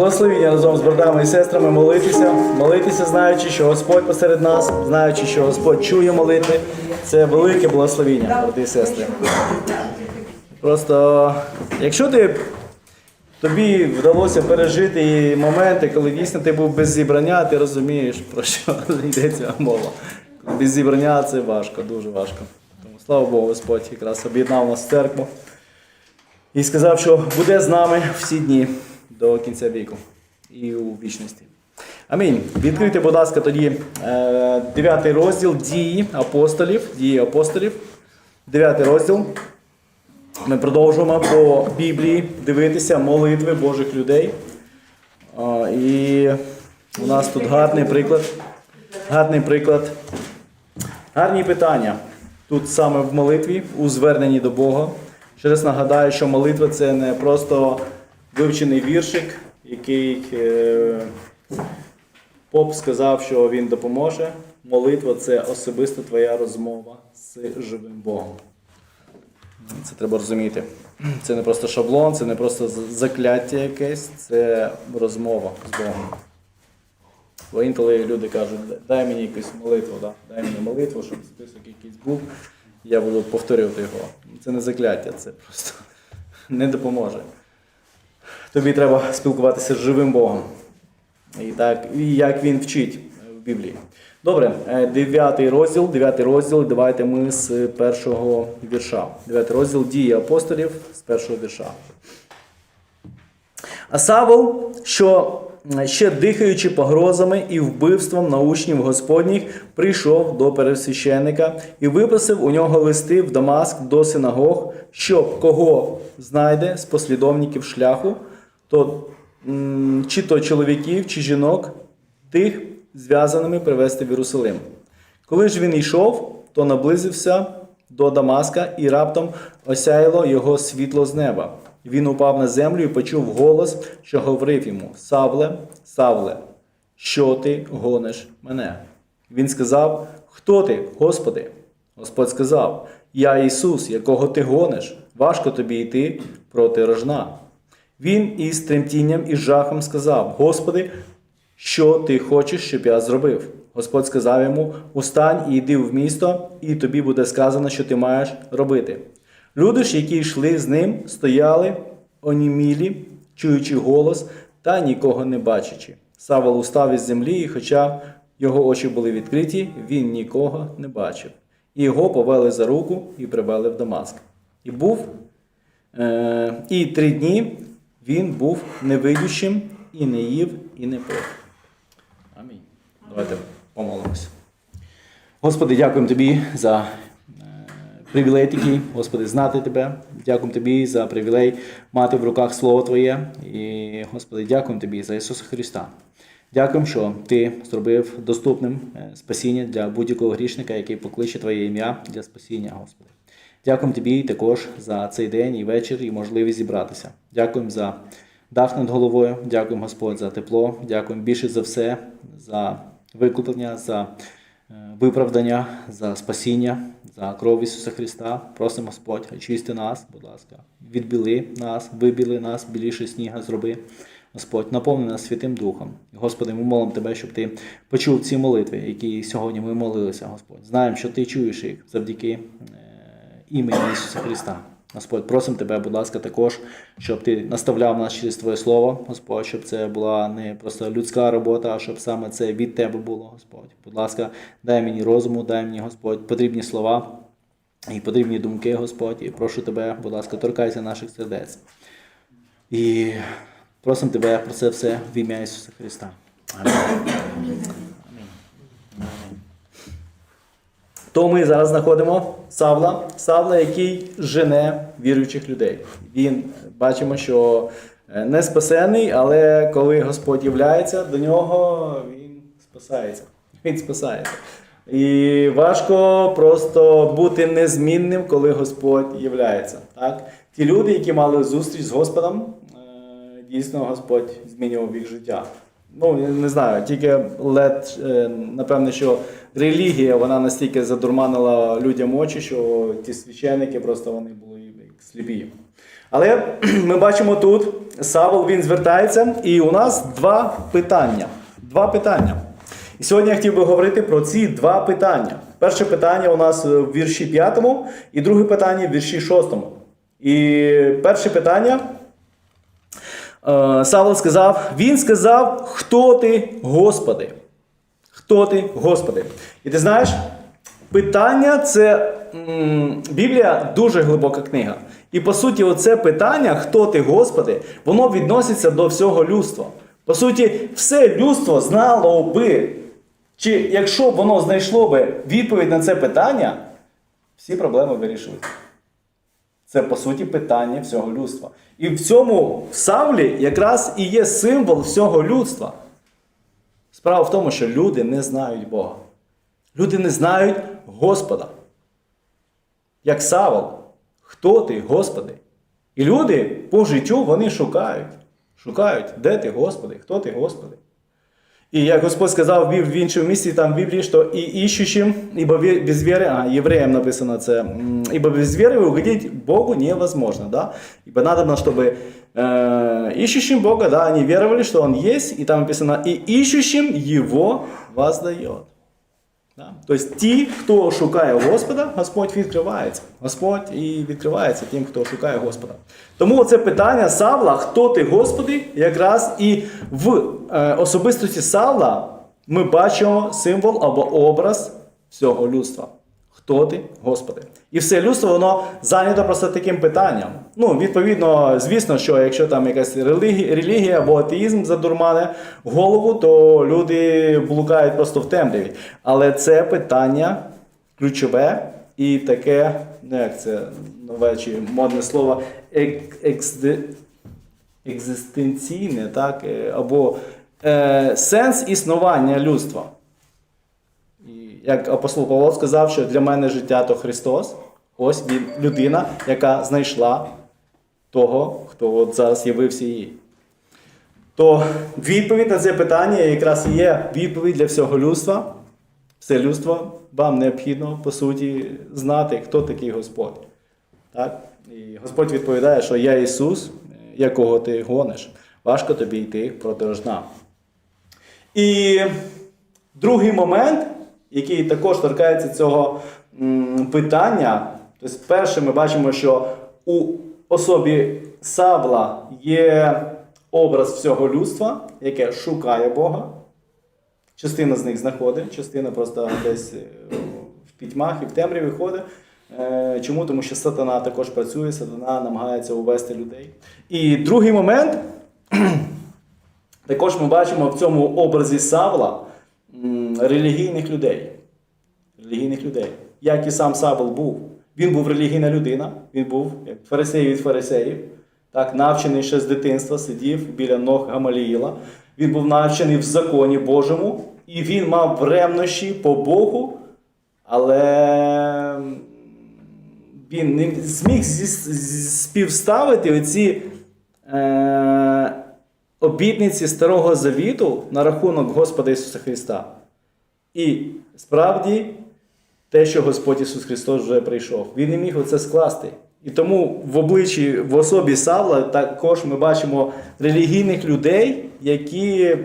благословіння разом з братами і сестрами молитися, молитися, знаючи, що Господь посеред нас, знаючи, що Господь чує молитви. Це велике благословіння, брати і сестри. Просто, якщо ти тобі вдалося пережити і моменти, коли дійсно ти був без зібрання, ти розумієш, про що йдеться мова. Без зібрання це важко, дуже важко. Тому слава Богу, Господь якраз об'єднав нас в церкву і сказав, що буде з нами всі дні до кінця віку і у вічності. Амінь. Відкрийте, будь ласка, тоді е, 9 розділ дії апостолів. Дії апостолів. 9 розділ. Ми продовжуємо по Біблії дивитися молитви Божих людей. І у нас тут гарний приклад. Гарний приклад. Гарні питання. Тут саме в молитві, у зверненні до Бога. Ще раз нагадаю, що молитва це не просто вивчений віршик, який е, поп сказав, що він допоможе. Молитва це особиста твоя розмова з живим Богом. Це треба розуміти. Це не просто шаблон, це не просто закляття якесь, це розмова з Богом. Бо інколи люди кажуть, дай мені якусь молитву, да? дай мені молитву, щоб список якийсь був, я буду повторювати його. Це не закляття, це просто не допоможе. Тобі треба спілкуватися з живим Богом. І так, як він вчить е, в Біблії. Добре, е, дев'ятий розділ, дев'ятий розділ, давайте ми з першого вірша. Дев'ятий розділ дії апостолів з першого вірша. А Савол, що е, ще дихаючи погрозами і вбивством на учнів Господніх, прийшов до пересвященника і виписав у нього листи в Дамаск до синагог, щоб кого знайде з послідовників шляху, то чи то чоловіків, чи жінок, тих зв'язаними привезти в Єрусалим. Коли ж він йшов, то наблизився до Дамаска і раптом осяяло його світло з неба. Він упав на землю і почув голос, що говорив йому: Савле, Савле, що ти гониш мене? Він сказав: Хто ти, Господи? Господь сказав: Я Ісус, якого ти гониш, важко тобі йти проти рожна. Він із тремтінням і жахом сказав: Господи, що ти хочеш, щоб я зробив? Господь сказав йому: Устань і йди в місто, і тобі буде сказано, що ти маєш робити. Люди ж, які йшли з ним, стояли онімілі, чуючи голос та нікого не бачачи. Савол устав із землі, і хоча його очі були відкриті, він нікого не бачив. І його повели за руку і привели в Дамаск. І був Е, і три дні він був невидющим і не їв, і не пив. Амінь. Давайте помолимося. Господи, дякуємо Тобі за привілей такий, Господи, знати Тебе. Дякуємо Тобі за привілей мати в руках Слово Твоє. І, Господи, дякуємо Тобі за Ісуса Христа. Дякуємо, що Ти зробив доступним е, спасіння для будь-якого грішника, який покличе Твоє ім'я для спасіння, Господи. Дякуємо тобі також за цей день і вечір, і можливість зібратися. Дякуємо за дах над головою. Дякуємо, Господь, за тепло. Дякуємо більше за все, за викуплення, за е, виправдання, за спасіння, за кров Ісуса Христа. Просимо, Господь, очисти нас, будь ласка, відбіли нас, вибіли нас, біліше сніга зроби. Господь, наповни нас Святим Духом. Господи, ми молимо Тебе, щоб Ти почув ці молитви, які сьогодні ми молилися, Господь. Знаємо, що Ти чуєш їх завдяки е, імені Ісуса Христа. Господь, просимо Тебе, будь ласка, також, щоб Ти наставляв нас через Твоє Слово, Господь, щоб це була не просто людська робота, а щоб саме це від Тебе було, Господь. Будь ласка, дай мені розуму, дай мені, Господь, потрібні слова і потрібні думки, Господь. І прошу Тебе, будь ласка, торкайся наших сердець. І просимо Тебе про це все в ім'я Ісуса Христа. Амінь. То ми зараз знаходимо Савла, Савла, який жене віруючих людей. Він бачимо, що е, не спасений, але коли Господь являється до нього, він спасається. Він спасається. І важко просто бути незмінним, коли Господь являється. Так? Ті люди, які мали зустріч з Господом, е, дійсно Господь змінював їх життя. Ну, я не знаю, тільки лед, е, напевне, що релігія вона настільки задурманила людям очі, що ті священники просто вони були як сліпі. Але ми бачимо тут, Савол він звертається, і у нас два питання. Два питання. І сьогодні я хотів би говорити про ці два питання. Перше питання у нас в вірші 5, і друге питання в вірші 6. І перше питання. Е, Савол сказав, він сказав, хто ти, Господи? Хто ти, Господи? І ти знаєш, питання це Біблія дуже глибока книга. І по суті, оце питання, хто ти, Господи, воно відноситься до всього людства. По суті, все людство знало би, чи якщо б воно знайшло би відповідь на це питання, всі проблеми вирішуються. Це по суті питання всього людства. І в цьому Савлі якраз і є символ всього людства. Справа в тому, що люди не знають Бога. Люди не знають Господа. Як Савол, хто ти, Господи? І люди по життю вони шукають. Шукають, де ти, Господи, хто ти, Господи? І як Господь сказав в іншому місці, там в Біблії, що і іщущим, ибо ве- без віри, а євреям написано це, м, ибо без віри угодить Богу невозможно. Да? Ибо надо, чтобы э, ищущим Бога, да, они веровали, что Он есть, и там написано, и ищущим Его воздает. Тобто ті, хто шукає Господа, Господь відкривається. Господь і відкривається тим, хто шукає Господа. Тому це питання Савла, хто ти, Господи, якраз і в е, особистості Савла ми бачимо символ або образ всього людства. Хто ти, Господи? І все людство воно зайнято просто таким питанням. Ну, відповідно, звісно, що якщо там якась релігія, релігія або атеїзм задурмане голову, то люди блукають просто в темряві. Але це питання ключове і таке, ну як це нове чи модне слово, ек, екзистенційне, так, е, або е, сенс існування людства. Як апостол Павло сказав, що для мене життя то Христос, ось він людина, яка знайшла того, хто от зараз явився їй. То відповідь на це питання якраз і є відповідь для всього людства. Все людство вам необхідно, по суті, знати, хто такий Господь. Так? І Господь відповідає, що я Ісус, якого ти гониш. Важко тобі йти проти рожна. І другий момент, який також торкається цього питання, тобто, перше, ми бачимо, що у особі Савла є образ всього людства, яке шукає Бога. Частина з них знаходить, частина просто десь е, в пітьмах і в темряві ходить. Е, Чому? Тому що сатана також працює, сатана намагається увести людей. І другий момент, також ми бачимо в цьому образі Савла релігійних людей. Релігійних людей. Як і сам Савл був. Він був релігійна людина, він був як фарисей від фарисеїв, так, навчений ще з дитинства, сидів біля ног Гамаліїла. Він був навчений в законі Божому, і він мав ревнощі по Богу, але він не зміг співставити оці е, обітниці Старого Завіту на рахунок Господа Ісуса Христа. І справді те, що Господь Ісус Христос вже прийшов. Він не міг оце скласти. І тому в обличчі, в особі Савла також ми бачимо релігійних людей, які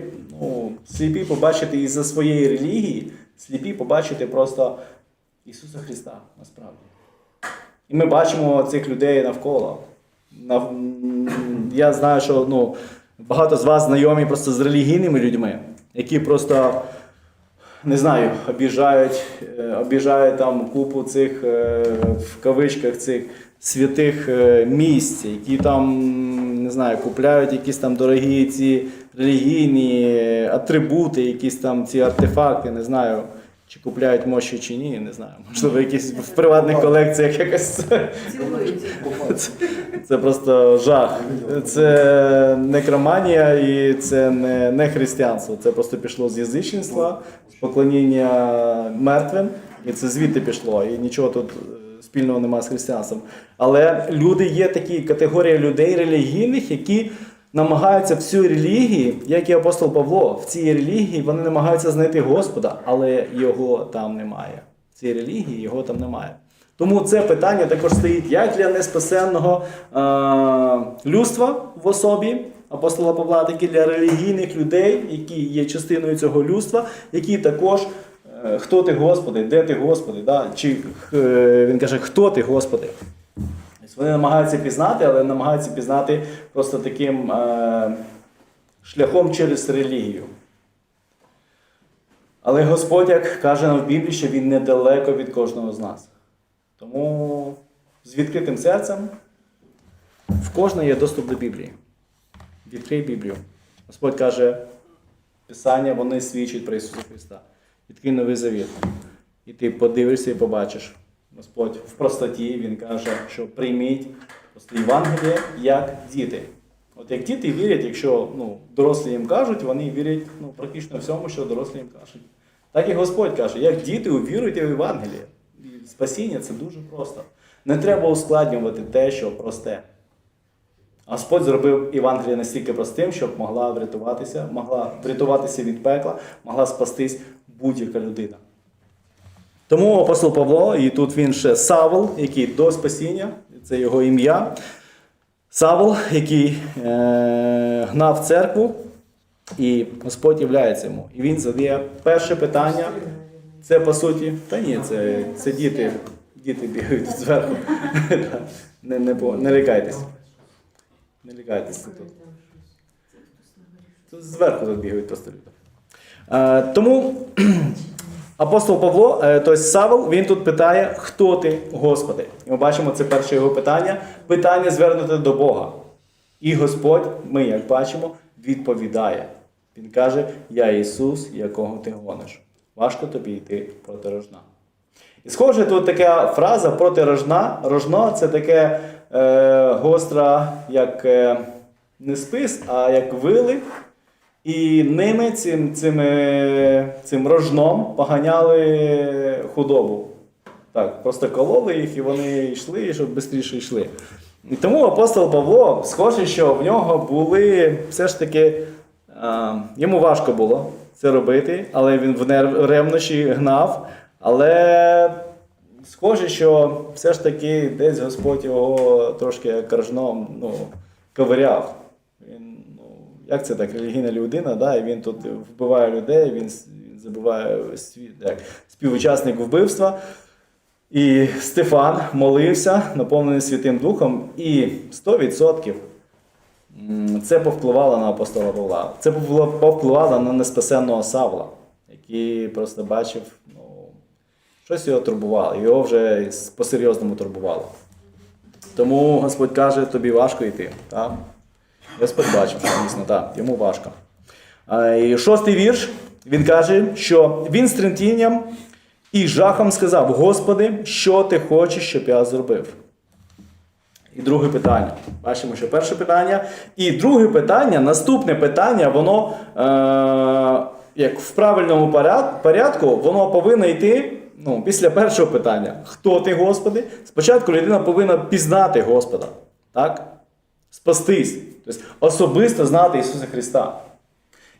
ну, сліпі побачити із-за своєї релігії, сліпі побачити просто Ісуса Христа насправді. І ми бачимо цих людей навколо. Нав- Я знаю, що ну, багато з вас знайомі просто з релігійними людьми, які просто не знаю, обіжають, е, обіжають там купу цих е, в кавичках цих святих е, місць, які там не знаю, купляють якісь там дорогі ці релігійні атрибути, якісь там ці артефакти, не знаю. Чи купляють мощі чи ні, не знаю. Можливо, якісь в приватних колекціях якось. Цілуються. Це, просто жах. Це некроманія і це не, не християнство. Це просто пішло з язичництва, з поклоніння мертвим, і це звідти пішло. І нічого тут е, спільного немає з християнством. Але люди є такі категорія людей релігійних, які намагаються в цій релігії, як і апостол Павло, в цій релігії вони намагаються знайти Господа, але його там немає. В цій релігії його там немає. Тому це питання також стоїть як для неспасенного е, людства в особі апостола Павла, так і для релігійних людей, які є частиною цього людства, які також е, хто ти Господи, де ти Господи, да? чи е, він каже, хто ти Господи. Тобто Вони намагаються пізнати, але намагаються пізнати просто таким е, шляхом через релігію. Але Господь, як каже нам в Біблії, що Він недалеко від кожного з нас. Тому з відкритим серцем в кожного є доступ до Біблії. Відкрий Біблію. Господь каже, Писання вони свідчать про Ісуса Христа. Відкрий новий завіт. І ти подивишся і побачиш. Господь в простоті Він каже, що прийміть просто Євангеліє як діти. От як діти вірять, якщо ну, дорослі їм кажуть, вони вірять ну, практично всьому, що дорослі їм кажуть. Так і Господь каже, як діти увіруйте в Євангеліє. Спасіння це дуже просто. Не треба ускладнювати те, що просте. Господь зробив Євангеліє настільки простим, щоб могла врятуватися, могла врятуватися від пекла, могла спастись будь-яка людина. Тому апостол Павло, і тут він ще Савл, який до спасіння, це його ім'я. Савл, який е, гнав церкву, і Господь являється йому. І він задає перше питання. Це по суті, та ні, це, це діти, діти бігають тут зверху. не, не, не лякайтесь. Не лякайтесь тут. Тут зверху тут бігають просто люди. Е, тому апостол Павло, е, тобто Савл, він тут питає, хто ти, Господи? І ми бачимо, це перше його питання. Питання звернуте до Бога. І Господь, ми, як бачимо, відповідає. Він каже: Я Ісус, якого ти гониш. Важко тобі йти проти рожна. І схоже, тут така фраза проти рожна. Рожно це таке е, гостра, як е, не спис, а як вили. І ними цим, цим, е, цим рожном поганяли худобу. Так, просто кололи їх і вони йшли, щоб швидше йшли. І тому апостол Павло, схоже, що в нього були все ж таки, е, йому важко було це робити, але він в ревнощі гнав. Але схоже, що все ж таки десь Господь його трошки як ну, ковиряв. Він, ну, як це так, релігійна людина, да, і він тут вбиває людей, він, забиває світ, як, співучасник вбивства. І Стефан молився, наповнений Святим Духом, і 100% м, це повпливало на апостола Павла. Це повпливало на неспасенного Савла, який просто бачив, ну, щось його турбувало, його вже по-серйозному турбувало. Тому Господь каже, тобі важко йти. Так? Господь бачив, що так, йому важко. І шостий вірш, він каже, що він з тремтінням і жахом сказав: Господи, що ти хочеш, щоб я зробив? І друге питання. Бачимо, що перше питання. І друге питання, наступне питання, воно е- як в правильному поряд- порядку, воно повинно йти ну, після першого питання. Хто ти, Господи? Спочатку людина повинна пізнати Господа. Так? Спастись. Тобто особисто знати Ісуса Христа.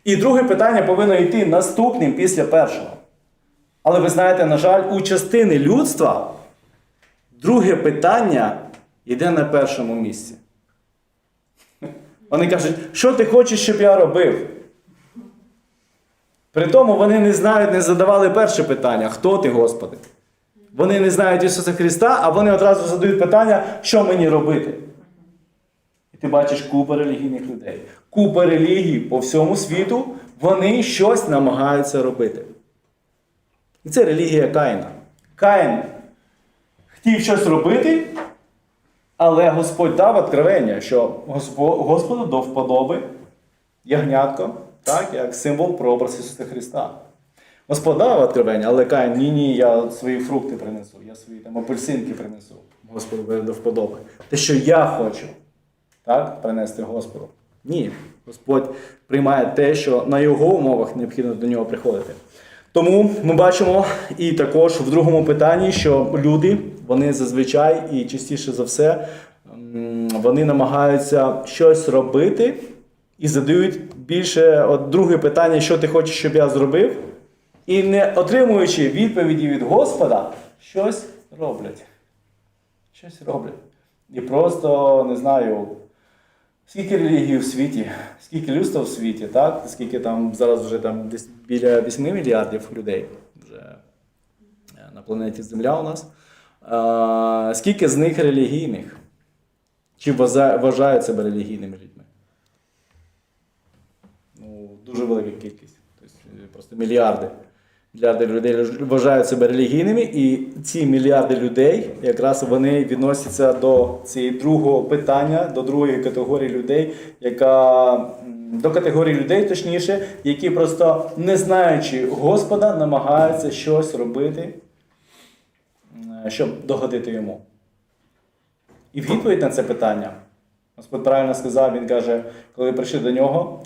І друге питання повинно йти наступним після першого. Але ви знаєте, на жаль, у частини людства друге питання йде на першому місці. Вони кажуть, що ти хочеш, щоб я робив? При тому вони не знають, не задавали перше питання, хто ти, Господи? Вони не знають Ісуса Христа, а вони одразу задають питання, що мені робити. І ти бачиш купа релігійних людей. Купа релігій по всьому світу, вони щось намагаються робити. І це релігія Каїна. Каїн хотів щось робити, але Господь дав откровення, що Господу до вподоби ягнятко, так, як символ прообраз Ісуса Христа. Господь дав откровення, але Каїн, ні, ні, я свої фрукти принесу, я свої там апельсинки принесу. Господу до вподоби. Те, що я хочу так, принести Господу. Ні. Господь приймає те, що на його умовах необхідно до нього приходити. Тому ми бачимо і також в другому питанні, що люди, вони зазвичай і частіше за все, вони намагаються щось робити і задають більше от друге питання, що ти хочеш, щоб я зробив, і не отримуючи відповіді від Господа, щось роблять. щось роблять. І просто не знаю, скільки релігій в світі, скільки людства в світі, так? Скільки там зараз вже там десь біля 8 мільярдів людей вже е, на планеті Земля у нас. Скільки з них релігійних? Чи вважають себе релігійними людьми? Ну, дуже велика кількість. Тобто, е, просто мільярди. Мільярди людей вважають себе релігійними, і ці мільярди людей якраз вони відносяться до цієї другого питання, до другої категорії людей, яка до категорії людей, точніше, які просто не знаючи Господа, намагаються щось робити, щоб догодити йому. І в відповідь на це питання, Господь правильно сказав, він каже, коли прийшли до нього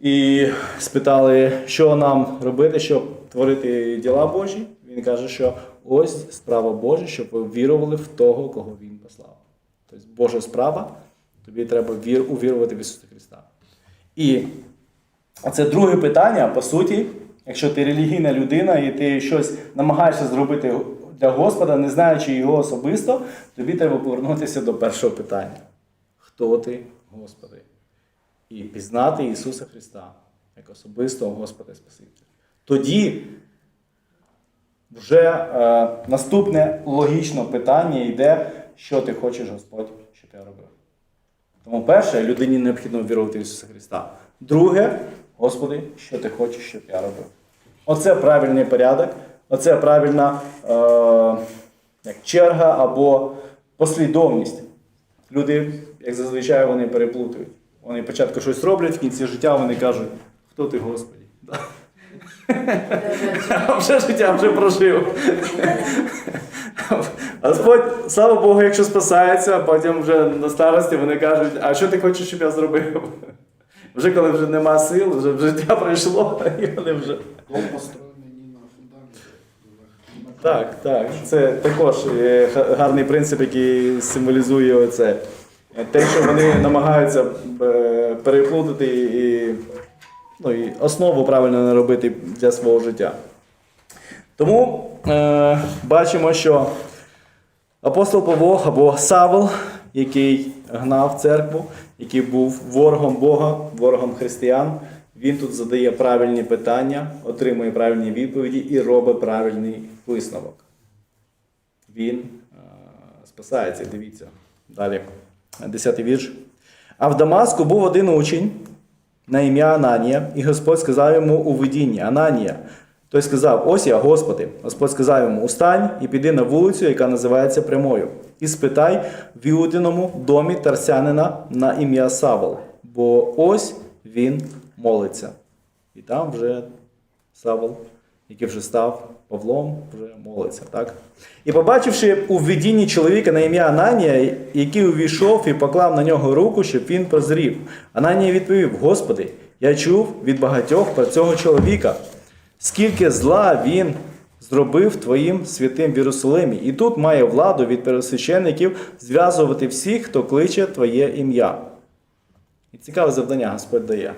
і спитали, що нам робити, щоб творити діла Божі. Він каже, що ось справа Божа, щоб ви вірували в того, кого Він послав. Тобто Божа справа, тобі треба вір, увірувати в Ісуса Христа. І це друге питання, по суті, якщо ти релігійна людина і ти щось намагаєшся зробити для Господа, не знаючи його особисто, тобі треба повернутися до першого питання. Хто ти, Господи? І пізнати Ісуса Христа як особистого Господа і Спасителя. Тоді вже е, наступне логічне питання йде, що ти хочеш, Господь, щоб я робив. Тому перше, людині необхідно вірувати в Ісуса Христа. Друге, Господи, що ти хочеш, щоб я робив. Оце правильний порядок, оце правильна е, як черга або послідовність. Люди, як зазвичай, вони переплутують. Вони спочатку щось роблять, в кінці життя вони кажуть, хто ти. А вже життя вже прожив. Господь, слава Богу, якщо спасається, а потім вже на старості вони кажуть, а що ти хочеш, щоб я зробив? Вже коли вже нема сил, вже життя пройшло, і вони вже. Дом построєний не на фундаменті. на- на Так, так. Це також е, гарний принцип, який символізує оце. Те, що вони намагаються е, переплутати і, ну, і основу правильно не робити для свого життя. Тому е, бачимо, що апостол Павло або Савл, який гнав церкву, який був ворогом Бога, ворогом християн, він тут задає правильні питання, отримує правильні відповіді і робить правильний висновок. Він е, спасається. Дивіться. Далі. Десятий вірш. А в Дамаску був один учень на ім'я Ананія, і Господь сказав йому у видінні Ананія. Той сказав: Ось я, Господи. Господь сказав йому: Устань і піди на вулицю, яка називається прямою, і спитай в Іудиному домі тарсянина на ім'я Савол, бо ось він молиться. І там вже Савол, який вже став Павлом, вже молиться. Так? І побачивши у видінні чоловіка на ім'я Ананія, який увійшов і поклав на нього руку, щоб він прозрів. Ананія відповів: Господи, я чув від багатьох про цього чоловіка, скільки зла він зробив Твоїм святим в Єрусалимі, і тут має владу від первосвященників зв'язувати всіх, хто кличе Твоє ім'я. І цікаве завдання Господь дає.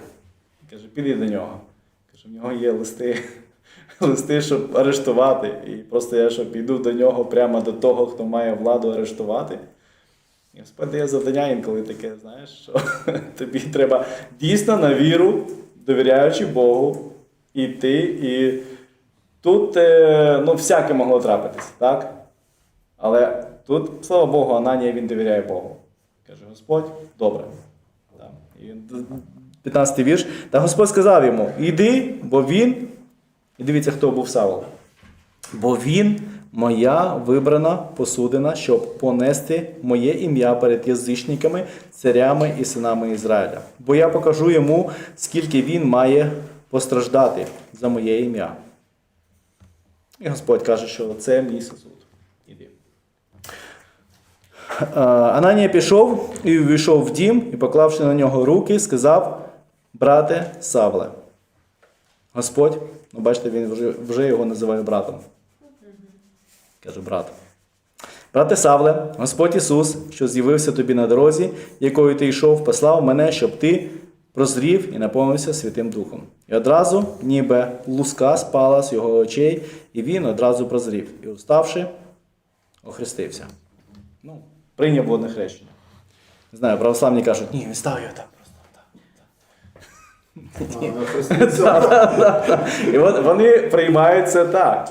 Каже, піди до нього. Каже, в нього є листи, листи, щоб арештувати. І просто я що піду до нього прямо до того, хто має владу арештувати. І Господь дає завдання інколи таке, знаєш, що тобі треба дійсно на віру, довіряючи Богу, іти. І тут е, ну, всяке могло трапитися, так? Але тут, слава Богу, Ананія він довіряє Богу. Каже, Господь, добре. І 15 вірш. Та Господь сказав йому: Іди, бо він, і дивіться, хто був Савол. Бо він моя вибрана посудина, щоб понести моє ім'я перед язичниками, царями і синами Ізраїля. Бо я покажу йому, скільки він має постраждати за моє ім'я. І Господь каже, що це мій сосуд. Іди. Ананія пішов і увійшов в дім, і, поклавши на нього руки, сказав: Брате Савле. Господь, ну бачите, він вже, вже його називає братом. Каже, брат. Брате Савле, Господь Ісус, що з'явився тобі на дорозі, якою ти йшов, послав мене, щоб ти прозрів і наповнився Святим Духом. І одразу, ніби луска спала з його очей, і він одразу прозрів, і, уставши, охрестився. ну, прийняв водне хрещення. Не знаю, православні кажуть, ні, він став його так просто. так. А, на хреститься. Да-да-да. І вони приймають це так.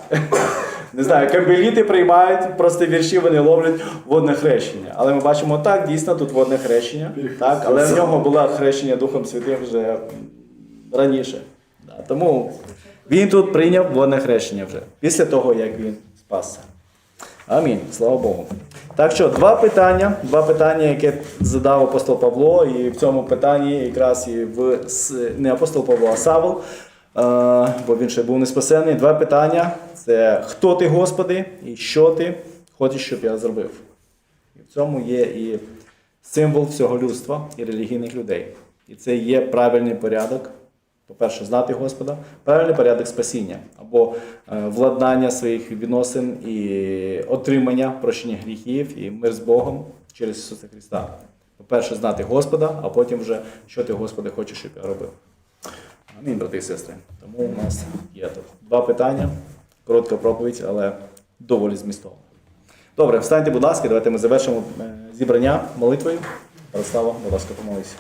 Не знаю, камбеліти приймають, просто вірші вони ловлять водне хрещення. Але ми бачимо так, дійсно тут водне хрещення. Так, але в нього було хрещення Духом Святим вже раніше. Тому він тут прийняв водне хрещення вже після того, як він спасся. Амінь. Слава Богу. Так що, два питання, два питання, яке задав апостол Павло, і в цьому питанні якраз і в не апостол Павло, а Савл, е, бо він ще був не спасений. Два питання: це хто ти, Господи, і що ти хочеш, щоб я зробив. І в цьому є і символ всього людства і релігійних людей. І це є правильний порядок. По-перше, знати Господа, правильний порядок спасіння або е, владнання своїх відносин і отримання прощення гріхів і мир з Богом через Ісуса Христа. По-перше, знати Господа, а потім вже, що ти, Господи, хочеш, щоб я робив. Амінь, брати і сестри. Тому у нас є тут два питання, коротка проповідь, але доволі змістовна. Добре, встаньте, будь ласка, давайте ми завершимо е, зібрання молитвою. Ярослава, будь ласка, помолися.